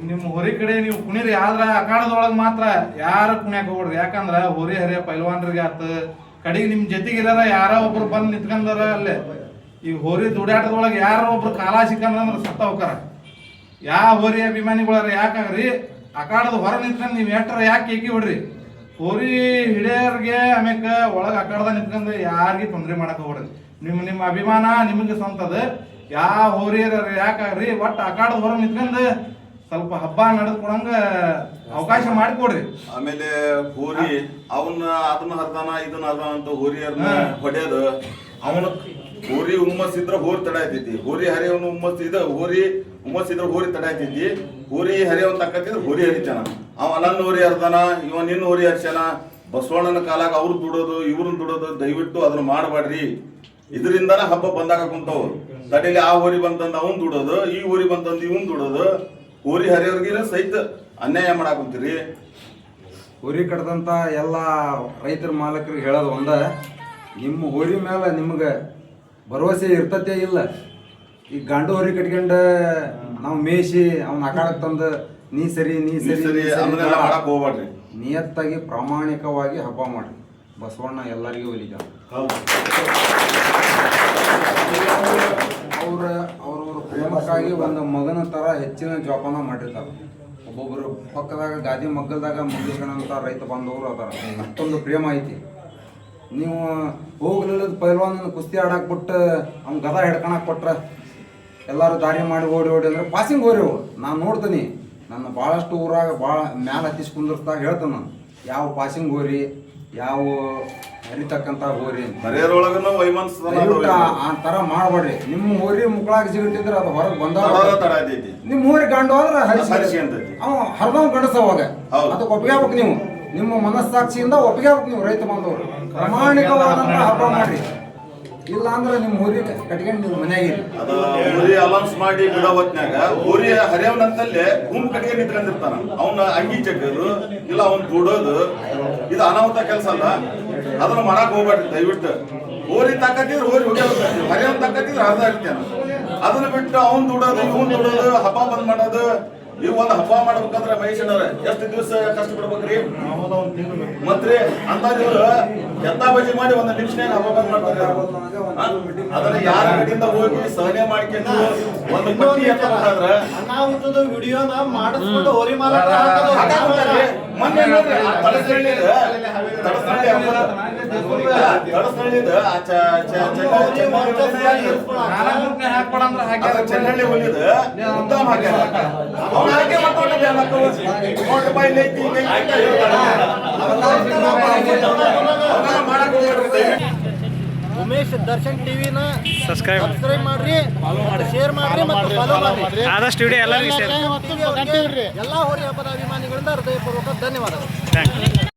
ನಿಮ್ ನಿಮ್ ಹೋರಿ ಕಡೆ ನೀವು ಕುಣಿರಿ, ಆದ್ರ ಅಖಾಡದೊಳಗ ಮಾತ್ರ ಯಾರು ಕುಣ್ಯಾಕ ಹೋಗ್ರಿ ಯಾಕಂದ್ರ ಹೋರಿ ಹರಿಯ ಪೈಲ್ವಾನ್ರಿಗೆ ಆತ. ಕಡೆಗೆ ನಿಮ್ ಜೊತೆಗಿರಾರ ಯಾರ ಒಬ್ರು ಬಂದ್ ನಿಂತ್ಕೊಂಡಾರ ಅಲ್ಲೇ. ಈ ಹೋರಿ ದುಡ್ಯಾಟದೊಳಗೆ ಯಾರ ಒಬ್ರು ಕಾಲ ಸಿಕ್ಕಂದ್ರ ಸತ್ತ ಹೋಗ್ತಾರ. ಯಾವ ಹೋರಿ ಅಭಿಮಾನಿಗಳಾರ ಯಾಕಾಗ್ರಿ? ಅಖಾಡದ ಹೊರ ನಿಂತ್ಕೊಂಡ್ ನೀವ್ ಎಷ್ಟರ ಯಾಕೆ ಏಕಿ ಬಿಡ್ರಿ ಹೋರಿ ಹಿಡಿಯರ್ಗೆ ಆಮ್ಯಾಕ ಒಳಗ ಅಖಾಡದ ನಿಂತ್ಕೊಂಡ್ ಯಾರಿಗೆ ತೊಂದರೆ ಮಾಡಕ್ ಹೋಗ್ರಿ ನಿಮ್ ನಿಮ್ಮ ಅಭಿಮಾನ ನಿಮಗೆ ಸ್ವಂತದ. ಯಾ ಹೋರಿಯರ ಯಾಕಾಗ್ರಿ? ಒಟ್ಟು ಅಖಾಡದ ಹೊರ ನಿಂತ್ಕೊಂಡ್ ಸ್ವಲ್ಪ ಹಬ್ಬ ನಡೆದ್ಕೊಡಂಗ ಅವಕಾಶ ಮಾಡಿಕೊಡ್ರಿ. ಆಮೇಲೆ ಹೋರಿ ಅವನ್ನ ಅದನ್ನ ಹರ್ದಾನ ಇದನ್ನ ಹರ್ದಾನ ಅಂತ ಹೋರಿಯರ್ನ ಹೊಡೆಯದು. ಅವನ ಹೋರಿ ಹುಮ್ಮಸ್ ಇದ್ರ ಹೋರಿ ತಡ ಆಯ್ತೈತಿ. ಹೋರಿ ಹರಿಯವನು ಹುಮ್ಮಸ್ ಇದ ಹೋರಿ ಹುಮ್ಮಸ್ ಇದ್ರ ಹೋರಿ ತಡ ಆಯ್ತೈತಿ. ಹೋರಿ ಹರಿಯವನ್ ತಕ್ಕತ್ತಿದ್ರೆ ಹೋರಿ ಹರಿತಾನ. ಅವ ನನ್ನ ಹೋರಿ ಹರ್ದಾನ ಇವ ನಿನ್ನ ಹೋರಿ ಹರ್ಸ್ಯಾನ. ಬಸವಣ್ಣನ ಕಾಲಾಗ ಅವ್ರು ದುಡೋದು ಇವ್ರನ್ನ ದುಡೋದು ದಯವಿಟ್ಟು ಅದನ್ನ ಮಾಡಬೇಡ್ರಿ ಇದರಿಂದನ ಹಬ್ಬ ಬಂದಾಗ ಕುಂತವು. ಕಡೆಯಲ್ಲಿ ಆ ಹೋರಿ ಬಂತಂದ ಅವನ್ ದುಡೋದು ಈ ಹೋರಿ ಬಂತಂದ್ ಇವನ್ ದುಡೋದು. ಹೋರಿ ಹರಿಯವ್ರಿಗೆ ಸಹಿತ ಅನ್ಯಾಯ ಮಾಡಾಕುಂತೀರಿ? ಊರಿ ಕಟ್ಟದಂತ ಎಲ್ಲ ರೈತರ ಮಾಲಕರಿಗೆ ಹೇಳೋದು ಒಂದ ನಿಮ್ಮ ಊರಿ ಮೇಲೆ ನಿಮ್ಗೆ ಭರವಸೆ ಇರ್ತತೆ ಇಲ್ಲ? ಈ ಗಂಡು ಹೊರಿ ಕಟ್ಕೊಂಡ ನಾವು ಮೇಯಿಸಿ ಅವ್ನ ಅಕಾಡಕ್ ತಂದು ನೀ ಸರಿ ನೀ ಸರಿ ಸರಿ ಅದನ್ನೆಲ್ಲ ಮಾಡಕ್ ಹೋಗ್ಬೇಡ್ರಿ ನಿಯತ್ತಾಗಿ ಪ್ರಾಮಾಣಿಕವಾಗಿ ಹಬ್ಬ ಮಾಡ್ರಿ. ಬಸವಣ್ಣ ಎಲ್ಲರಿಗೂ ಒಲಿದ ಅವ್ರ ಅವ್ರವ್ರ ಪ್ರೇಮಕ್ಕಾಗಿ ಒಂದು ಮಗನ ತರ ಹೆಚ್ಚಿನ ಜೋಪಾನ ಮಾಡಿರ್ತಾರೆ. ಒಬ್ಬೊಬ್ಬರು ಪಕ್ಕದಾಗ ಗಾದಿ ಮಗ್ಗಲ್ದಾಗ ಮುಗಿಸ್ಕೊಂಡಂತ ರೈತ ಬಾಂಧವರು ಅದಾರ. ಅಷ್ಟೊಂದು ಪ್ರೇಮ ಐತಿ. ನೀವು ಹೋಗ್ಲಿಲ್ಲದ ಪೈಲ್ವಾನ ಕುಸ್ತಿ ಆಡಕ್ ಬಿಟ್ಟು ಅವ್ನ ಗದ ಹಿಡ್ಕೊಳಕ್ ಕೊಟ್ರೆ ಎಲ್ಲರೂ ದಾರಿ ಮಾಡಿ ಓಡಿ ಓಡಿ ಅಂದ್ರೆ ಪಾಸಿಂಗ್ ಅವು ನಾನು ನೋಡ್ತೀನಿ. ನನ್ನ ಭಾಳಷ್ಟು ಊರಾಗ ಭಾಳ ಮ್ಯಾಲ ಹತ್ತಿಸ್ ಕುಂದಿರ್ತಾಗ ಹೇಳ್ತೇನೆ ನಾನು. ಯಾವ ಪಾಸಿಂಗ್ ಹೋರಿ, ಯಾವ ಹರಿತಕ್ಕಂಥ ಹೋರಿ ಅಂತ. ಹರಿಯರೊಳಗನ ವೈಮನಸ್ಸನ ದಯವಿಟ್ಟು ಆ- ಆ ತರ ಮಾಡಬೇಡ್ರಿ. ನಿಮ್ಮ ಹೋರಿ ಮುಕ್ಕಳಾಗ ಸಿಗಟ್ಟಿದ್ರೆ ಅದು ಹೊರಗೆ ಬಂದಾಗ ತಡ ಆಯ್ತೈತಿ. ನಿಮ್ಮ ಊರಿ ಗಂಡು ಅಂದ್ರೆ ಹರಿಸಿ ಹರಿಸ್ಕೊಂತೈತಿ. ಅವ ಹರಿದವ್ ಗಂಡಸ ಅವಾಗ ಹೌದು. ಅದಕ್ಕೆ ಒಪ್ಪಿಗೆ ಆಗ್ಬೇಕು ನೀವು. ನಿಮ್ಮ ಮನಸ್ಸಾಕ್ಷಿಯಿಂದ ಒಪ್ಪಿಗೆ ಆಗ್ಬೇಕು ನೀವು ರೈತ ಬಾಂಧವರು. ಪ್ರಾಮಾಣಿಕವಾದಂತ ಹಬ್ಬ ಮಾಡ್ರಿ. ಇಲ್ಲ ಅಂದ್ರೆ ನಿಮ್ಮ ಊರಿ ಕಟ್ಕೊಂಡು ನೀವು ಮನ್ಯಾಗಿರಿ ಅದ ಊರಿ ಅಲೌನ್ಸ್ ಮಾಡಿ ಬಿಡೋ ಹೊತ್ನ್ಯಾಗ ಊರಿ ಹರಿಯವನಂತಲ್ಲೇ ಗುಂಪು ಕಟ್ಟಿಗೆ ನಿಂತ್ಕೊಂಡಿರ್ತಾನ. ಅವನ ಅಂಗಿ ಚಕ್ಕದು ಇಲ್ಲ ಅವ್ನ್ ದುಡೋದು ಇದು ಅನಾಹುತ ಕೆಲಸ ಅಲ್ಲ. ಅದನ್ನ ಮಾಡಕ್ ಹೋಗ್ಬೇಡ್ರಿ ದಯವಿಟ್ಟು. ಊರಿ ತಕ್ಕತ್ತಿದ್ರೆ ಊರಿ ಹೋಗ್ಯಾವ ಹರಿಯವನ್ ತಕ್ಕತ್ತಿದ್ರೆ ಅರ್ಧ ಇರ್ತೇನ ಅದನ್ನ ಬಿಟ್ಟು ಅವ್ನ್ ದುಡೋದು ಇವ್ನ್ ದುಡೋದು ಹಬ್ಬ ಬಂದ್ ಮಾಡೋದು. ನೀವು ಒಂದ್ ಹಬ್ಬ ಮಾಡ್ಬೇಕಂದ್ರೆ ಮಹೇಶಣ್ಣವ್ರೆ ಎಷ್ಟು ದಿವಸ ಕಷ್ಟ ಪಡ್ಬೇಕ್ರಿ? ಮತ್ರಿ ಅಂತ ಇವ್ರು ಎತ್ತ ಬಜಿ ಮಾಡಿ ಒಂದು ಹಬ್ಬ ಬಂದ್ ಮಾಡ್ತಾರೆ? ಅದನ್ನ ಯಾರ ಕಡೆಯಿಂದ ಹೋಗಿ ಸಹನೆ ಮಾಡ್ಕೊಂಡು ಒಂದು ಪಟ್ಟಿ ಎತ್ತ ಅನಾಹುತದ ವಿಡಿಯೋನ ಮಾಡಿಸ್ಬಿಟ್ಟು ಹೋರಿ ಮಾಲಕ. ಮೊನ್ನೆ ಚೆನ್ನ- ಚೆನ್ನಹಳ್ಳಿ ಹಾಕ್ಯಾರ. ಅವ್ನ ಐತಿ. ಉಮೇಶ್ ದರ್ಶನ್ ಟಿವಿನ ಸಬ್ಸ್ಕ್ರೈಬ್ ಮಾಡ್ರಿ ಶೇರ್ ಮಾಡ್ರಿ ಮತ್ತು ಫಾಲೋ ಮಾಡ್ರಿ. ಆದಷ್ಟು ವಿಡಿಯೋ ಎಲ್ಲರಿಗೂ ಶೇರ್ ಎಲ್ಲ ಹೋರಿ ಹಬ್ಬದ ಅಭಿಮಾನಿಗಳಿಂದ ಹೃದಯಪೂರ್ವಕ ಧನ್ಯವಾದಗಳು.